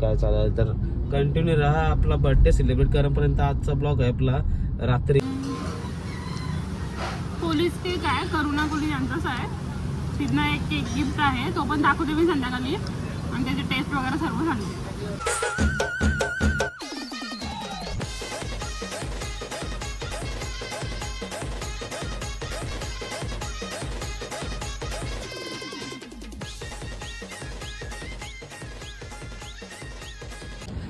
काय चालेल तर कंटिन्यू राहा आपला बर्थडे सेलिब्रेट करेपर्यंत आजचा ब्लॉग आहे आपला रात्री पोलीस केक आहे करुणा कोणी यांचाच आहे तिथनं एक एक गिफ्ट आहे तो पण दाखवते मी संध्याकाळी आणि त्याचे टेस्ट वगैरे सर्व झाली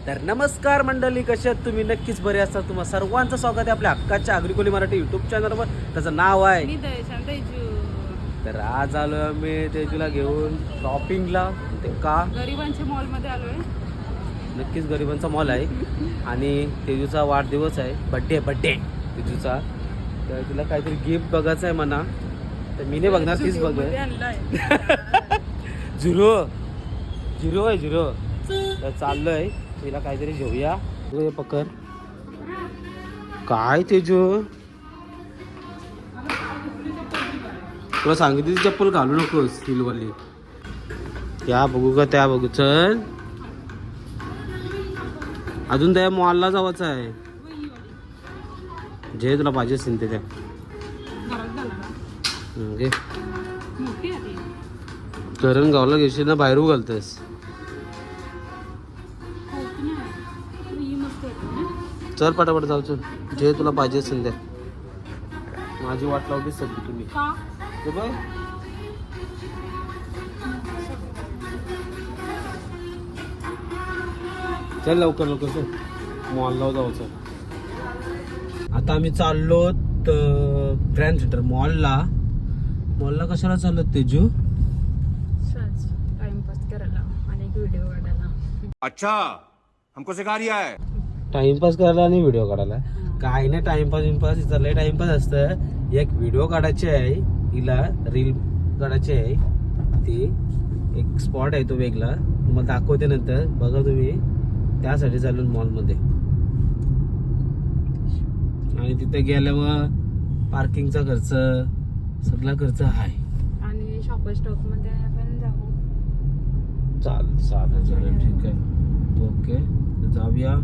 तर नमस्कार मंडळी कशा आहेत तुम्ही नक्कीच बरे असता तुम्हाला सर्वांचं स्वागत आहे आपल्या हक्काच्या अग्रिकोली मराठी युट्यूब चॅनलवर त्याचं नाव आहे तर आज आलो मी तेजूला घेऊन शॉपिंगला ते का गरिबांच्या मॉल मध्ये आलोय नक्कीच गरिबांचा मॉल आहे आणि तेजूचा वाढदिवस आहे बड्डे बड्डे तेजूचा तर तुला काहीतरी गिफ्ट बघायचं आहे म्हणा तर मी नाही बघणार तीच बघ झिरो झिरो आहे झिरो तर चाललो आहे तिला काहीतरी घेऊया पकड काय ते जो तुला सांगितली चप्पल घालू नकोस स्टीलवाली त्या बघू का त्या बघू चल अजून त्या मॉलला जावाच आहे जे तुला पाहिजे असेल ते त्या गावला घेशील ना बाहेरू घालतेस चल पटापट जाऊ चल जे तुला पाहिजे असेल ते माझी वाट लावली सगळी तुम्ही चल लवकर लवकर चल मॉलला जाऊ सर आता आम्ही चाललो ग्रँड थिएटर मॉलला मॉलला कशाला चाललो तेजू टाइमपास करायला आणि व्हिडिओ अच्छा हमको सिखा है टाइमपास करायला आणि व्हिडिओ काढायला काय नाही टाइमपास विमपास तिचा लय टाइमपास असतं एक व्हिडिओ काढायची आहे हिला रील काढायची आहे ती एक स्पॉट आहे तो वेगळा मग दाखवते नंतर बघा तुम्ही त्यासाठी चालून मॉलमध्ये आणि तिथे गेल्यावर पार्किंगचा खर्च सगळा खर्च आहे आणि शॉपर आपण जाऊ चालेल चालेल चालेल ठीक आहे ओके जाऊया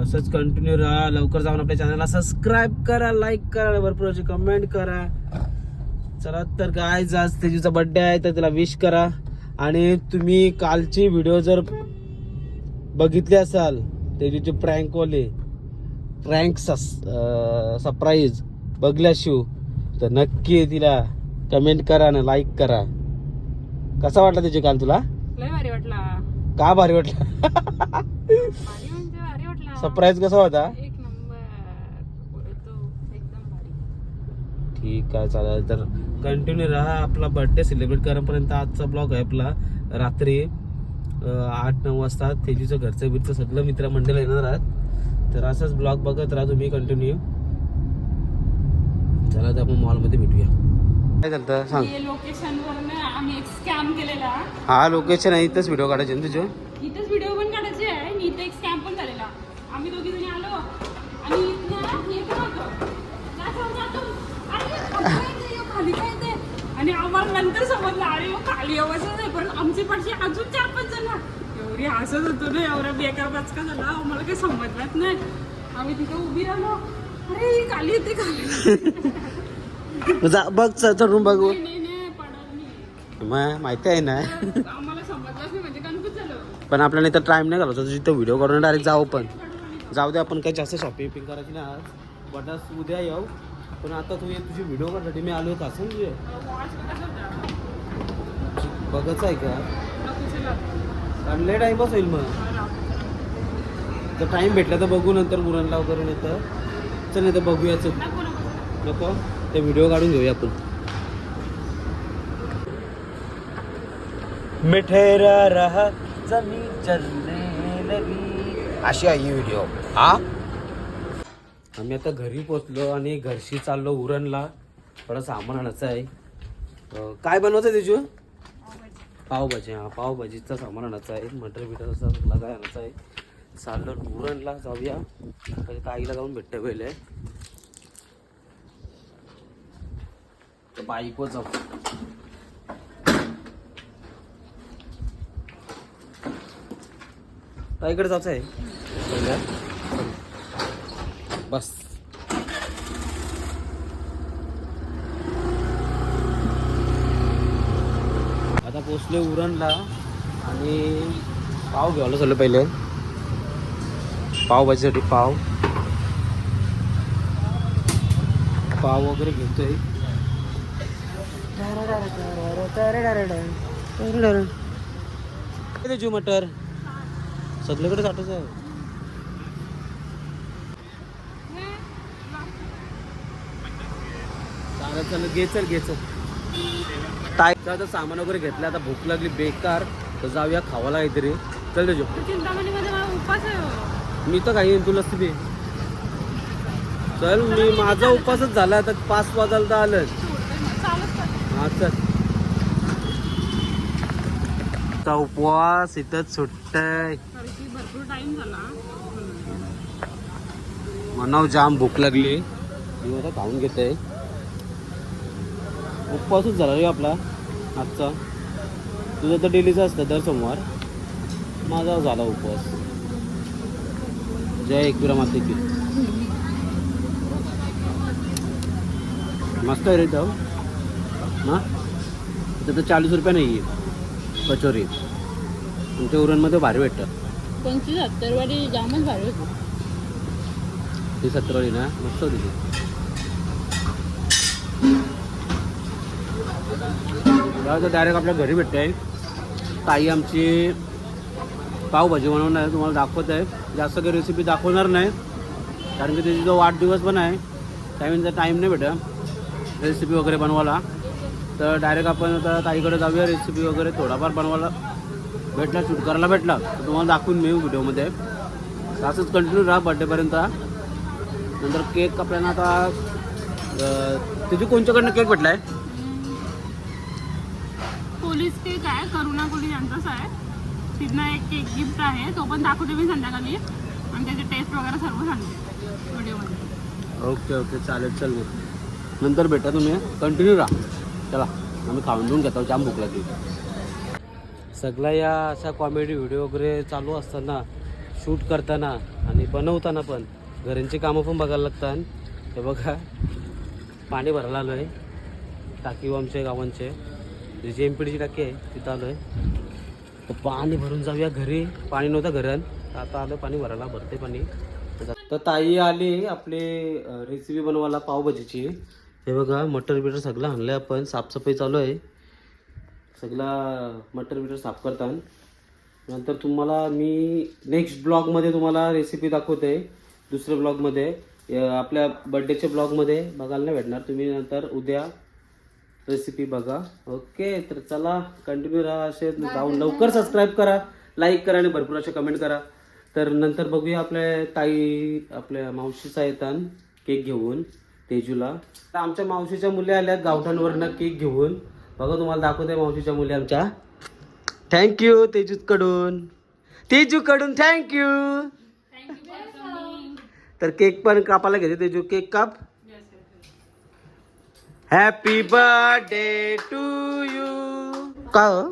असंच कंटिन्यू राहा लवकर जाऊन आपल्या चॅनलला सबस्क्राईब करा लाईक करा भरपूर कमेंट करा चला तर काय जास्त तेजीचा बड्डे आहे तर तिला विश करा आणि तुम्ही कालची व्हिडिओ जर बघितले असाल त्याची प्रँकवाले प्रँक सस सरप्राईज बघल्याशिव तर नक्की तिला कमेंट करा आणि लाईक करा कसा वाटला त्याची काल तुला लय भारी वाटला का भारी वाटला सरप्राईज कसा होता ठीक आहे चालेल तर कंटिन्यू राहा आपला बर्थडे सेलिब्रेट करेपर्यंत आजचा ब्लॉग आहे आपला रात्री आठ नऊ वाजता तेजीचं घरचं बिरचं सगळं मित्रमंडळ येणार आहात तर असंच ब्लॉग बघत राहा तुम्ही कंटिन्यू चला तर आपण मॉलमध्ये भेटूया काय चालतं सांग लोकेशन हा लोकेशन आहे इथंच व्हिडिओ काढायचे ना व्हिडिओ पण काढायचे आहे एक आम्ही दोघी जणी आलो आणि खाली आणि आम्हाला नंतर समजलं अरे खाली आवाजच नाही पण आमची पडशी अजून चार पाच जण एवढी हसत होतो ना एवढा बेकार झाला आम्हाला काही समजलाच नाही आम्ही तिथे उभी राहिलो अरे खाली येते खाली बघ चढून बघू मग माहिती आहे ना आम्हाला म्हणजे कन्फ्युज झालं पण आपल्याला इथं टाइम नाही घालवतो तिथं व्हिडिओ करून डायरेक्ट जाऊ पण जाऊ दे आपण काही जास्त शॉपिंग विपिंग करायची नाही आज बटास उद्या येऊ पण आता तू तुझी व्हिडिओ करण्यासाठी मी आलो होतो तुझे बघच आहे का आणि लेट आहे बस होईल मग तर टाईम भेटला तर बघू नंतर मुलांना वगैरे नाही चल नाही तर बघूयाच नको ते व्हिडिओ काढून घेऊया आपण मिठेरा रहा जमी चलने लगी अशी आहे व्हिडिओ हा आम्ही आता घरी पोचलो आणि घरशी चाललो उरणला थोडं सामान आणायचं आहे काय बनवतं तिजू पावभाजी हा पावभाजीचं सामान आणायचं आहे मटर बिटरचा सगळं काय आणायचं आहे चाललो उरणला जाऊया ताईला जाऊन भेटतं पहिले बाईको जाऊ इकडे जायचं आहे बस आता पोचले उरणला आणि पाव घ्यावलं चाललं पहिले पाव भाजीसाठी पाव पाव वगैरे घेतोय जू मटर सगळीकडे साठच आहे घे चल घे चल आता सामान वगैरे घेतलं आता भूक लागली बेकार तर जाऊया खावाला काहीतरी चल त्याच्या मी तर काही तुला तिथे चल मी माझा उपासच झाला आता पाच वाजायला तर आलं हा चल आता उपवास इथं सुटतय मनाव जाम भूक लागली मी आता खाऊन घेते उपवासच झाला रे आपला आजचा तुझं तर डेलीचं असतं दर सोमवार माझा झाला उपवास जय एकविरा मातेची मस्त आहे रे जाऊ ना तर चाळीस रुपये नाही आहे कचोरी तुमच्या उरणमध्ये भारी भेटतं कोणती सत्तरवाडी जामच भारी होती ती सत्तरवाडी ना मस्त होती डायरेक्ट आपल्या घरी आहे ताई आमची पावभाजी बनवणार आहे तुम्हाला दाखवत आहे जास्त काही रेसिपी दाखवणार नाही कारण की त्याची जो वाढदिवस पण आहे त्यावेळी टाईम नाही भेटत रेसिपी वगैरे बनवायला तर डायरेक्ट आपण आता ताईकडे जाऊया रेसिपी वगैरे थोडाफार बनवायला भेटला शूट करायला भेटला तर तुम्हाला दाखवून मिळू व्हिडिओमध्ये असंच कंटिन्यू राहा बड्डेपर्यंत नंतर केक आपल्याला आता तिथे कोणच्याकडनं केक भेटला आहे पोलीस केक आहे करुणा कोली यांचाच आहे तिथनं एक केक गिफ्ट आहे तो पण दाखवते मी संध्याकाळी आणि त्याचे टेस्ट वगैरे सर्व सांगते व्हिडिओमध्ये ओके ओके चालेल चल नंतर भेटा तुम्ही कंटिन्यू राहा चला आम्ही खाऊन देऊन घेतो जाम भूक लागली सगळ्या या अशा कॉमेडी व्हिडिओ वगैरे चालू असताना शूट करताना आणि बनवताना पण घरांची कामं पण बघायला लागतात हे बघा पाणी भरायला आलो आहे टाकी आमचे गावांचे जे जी एम पी डीची टाकी आहे तिथं आलो आहे तर पाणी भरून जाऊया घरी पाणी नव्हतं घरात आता आलं पाणी भरायला भरते पाणी तर ताई आली आपली रेसिपी बनवायला पावभाजीची हे बघा मटर बिटर सगळं आणलं आपण साफसफाई चालू आहे सगळा मटर बिटर साफ करता नंतर तुम्हाला मी नेक्स्ट ब्लॉगमध्ये तुम्हाला रेसिपी दाखवते दुसऱ्या ब्लॉगमध्ये आपल्या बड्डेच्या ब्लॉगमध्ये बघायला नाही भेटणार तुम्ही नंतर उद्या रेसिपी बघा ओके तर चला कंटिन्यू राहा असे जाऊन लवकर सबस्क्राईब करा लाईक करा आणि भरपूर असे कमेंट करा तर नंतर बघूया आपल्या ताई आपल्या मावशीचा येतात केक घेऊन तेजूला तर आमच्या मावशीच्या मुली आल्यात गावठांवरनं केक घेऊन बघा तुम्हाला दाखवते मावशीच्या मुली आमच्या थँक्यू तेजूकडून कड़ून थँक्यू तर केक पण कापायला घेते तेजू केक काप हॅपी बर्थडे टू यू का हो?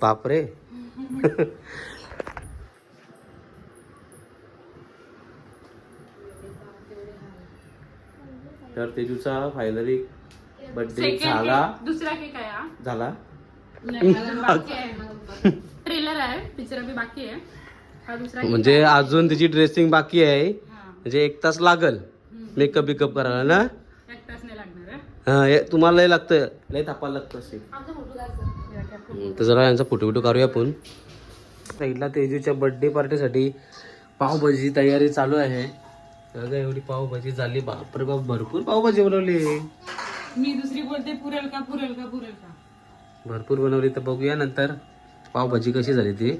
बापरे तर तेजूचा फायनली बर्थडे झाला दुसरा केक आहे झाला ट्रेलर आहे पिक्चर बाकी आहे म्हणजे अजून तिची ड्रेसिंग बाकी आहे म्हणजे एक तास लागल मेकअप बिकअप करायला ना एक तास नाही लागणार हे तुम्हाला लय लागतं लय तापायला लागतं असे तर जरा यांचा फोटो बिटो काढूया आपण साईडला तेजूच्या बर्थडे पार्टीसाठी पावभाजीची तयारी चालू आहे अगं एवढी पावभाजी झाली बापरे बाप भरपूर पावभाजी बनवली मी दुसरी बोलते पुरेल का पुरेल का पुरेल का भरपूर बनवली तर बघूया नंतर पावभाजी कशी झाली ती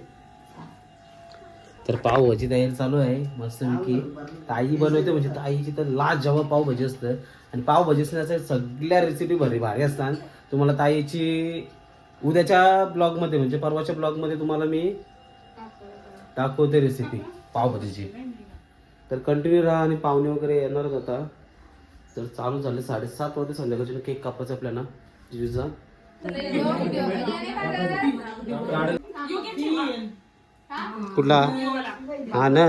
तर पावभाजी तयारी चालू आहे मस्तपैकी ताई बनवते म्हणजे ताईची तर लाज जेव्हा पावभाजी असतं आणि पावभाजी असं सगळ्या रेसिपी भारी भारी असतात तुम्हाला ताईची उद्याच्या ब्लॉगमध्ये म्हणजे परवाच्या ब्लॉगमध्ये तुम्हाला मी दाखवते रेसिपी पावभाजीची तर कंटिन्यू राहा आणि पाहुणे वगैरे येणारच आता तर चालू झाले साडेसात वाजता संध्याकाळची केक कापायचा आपल्याला जिजूचा कुठला हा ना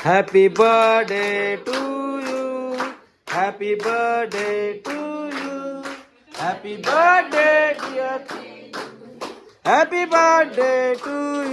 Happy birthday to you. Happy birthday to you. Happy birthday, dear. Happy birthday to you.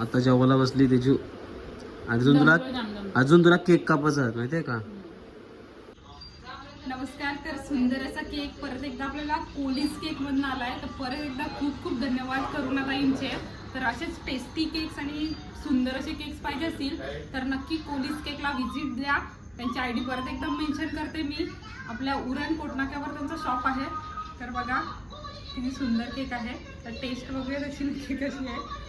आता जेवायला बसली त्याची अजून तुला अजून तुला केक कापायचा आहे का नमस्कार तर सुंदर असा केक परत एकदा आपल्याला कोलीस केक मधून आलाय तर परत एकदा खूप खूप धन्यवाद ताईंचे तर असेच टेस्टी केक्स आणि सुंदर असे केक्स पाहिजे असतील तर नक्की केक केकला व्हिजिट द्या त्यांची आय डी परत एकदम मेन्शन करते मी आपल्या उरण कोटनाक्यावर त्यांचा शॉप आहे तर बघा किती सुंदर केक आहे तर टेस्ट वगैरे त्याची नक्की कशी आहे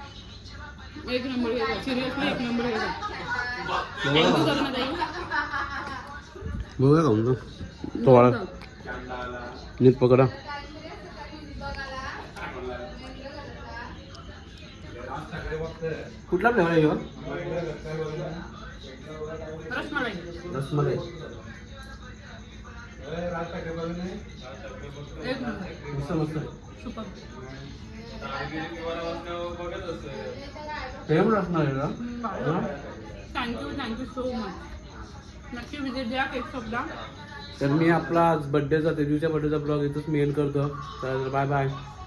एक नंबर सिरियसली एक नंबर तो वाळा नीट पकडा कुठला फ्लेवर आहे रसमलाई रसमलाई मस्त मस्त सेम असणार आहे ना thank you thank you so much नक्की विजिट द्या एक शब्द तर मी आपला बड्डेचा त्या दिवशीच्या बड्डेचा ब्लॉग इथंच मी करतो तर बाय बाय